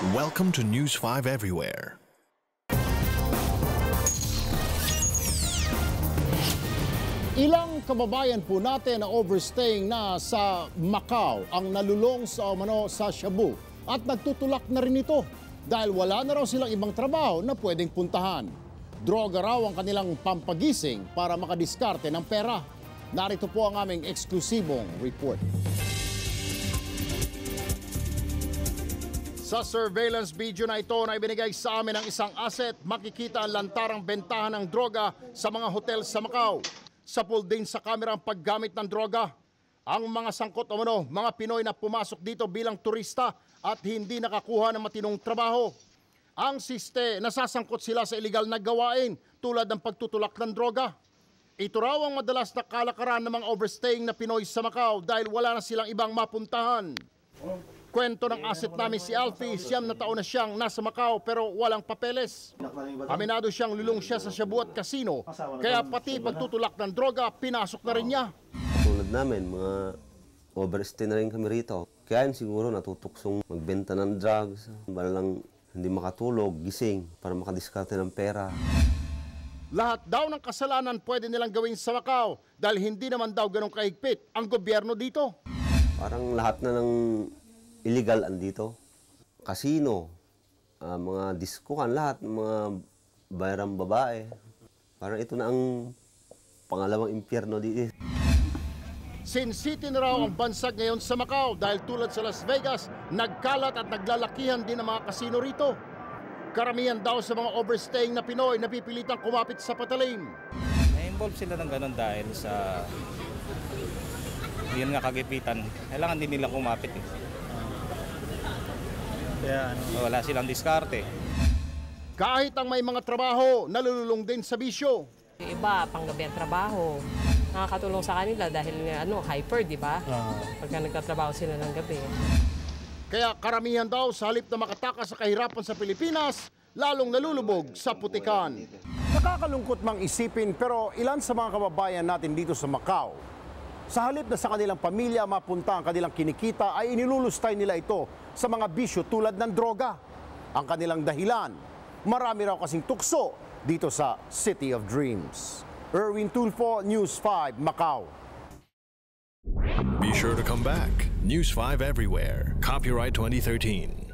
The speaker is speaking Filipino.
Welcome to News 5 Everywhere. Ilang kababayan po natin na overstaying na sa Macau ang nalulong sa umano sa Cebu at nagtutulak na rin ito dahil wala na raw silang ibang trabaho na pwedeng puntahan. Droga raw ang kanilang pampagising para makadiskarte ng pera. Narito po ang aming eksklusibong report. Sa surveillance video na ito na ibinigay sa amin ng isang asset, makikita ang lantarang bentahan ng droga sa mga hotel sa Macau. Sa pool din sa kamera ang paggamit ng droga. Ang mga sangkot umano, mga Pinoy na pumasok dito bilang turista at hindi nakakuha ng matinong trabaho. Ang siste, nasasangkot sila sa illegal na gawain tulad ng pagtutulak ng droga. Ito raw ang madalas na kalakaran ng mga overstaying na Pinoy sa Macau dahil wala na silang ibang mapuntahan. Kwento ng asset namin si Alfie, siyam na taon na siyang nasa Macau pero walang papeles. Aminado siyang lulong siya sa Cebu at Casino, kaya pati pagtutulak ng droga, pinasok na rin niya. Tulad namin, mga overstay na rin kami rito. Kaya yun siguro natutuksong magbenta ng drugs, para lang hindi makatulog, gising, para makadiskarte ng pera. Lahat daw ng kasalanan pwede nilang gawin sa Macau dahil hindi naman daw ganong kahigpit ang gobyerno dito. Parang lahat na ng illegal andito. Casino, ah, mga diskukan, lahat, mga bayarang babae. Parang ito na ang pangalawang impyerno dito. Sin City na raw ang bansag ngayon sa Macau dahil tulad sa Las Vegas, nagkalat at naglalakihan din ang mga kasino rito. Karamihan daw sa mga overstaying na Pinoy napipilitang kumapit sa patalim. Na-involve sila ng ganun dahil sa yun nga kagipitan. Kailangan din nila kumapit eh. Kaya ano, Wala silang diskarte. Kahit ang may mga trabaho, nalululong din sa bisyo. Yung iba, panggabi ang trabaho. Nakakatulong sa kanila dahil ano, hyper, di ba? Pagka nagtatrabaho sila ng gabi. Kaya karamihan daw sa halip na makatakas sa kahirapan sa Pilipinas, lalong nalulubog sa putikan. Nakakalungkot mang isipin pero ilan sa mga kababayan natin dito sa Macau, sa halip na sa kanilang pamilya mapunta ang kanilang kinikita ay inilulustay nila ito sa mga bisyo tulad ng droga. Ang kanilang dahilan, marami raw kasing tukso dito sa City of Dreams. Erwin Tulfo, News 5, Macau. Be sure to come back. News 5 Everywhere. Copyright 2013.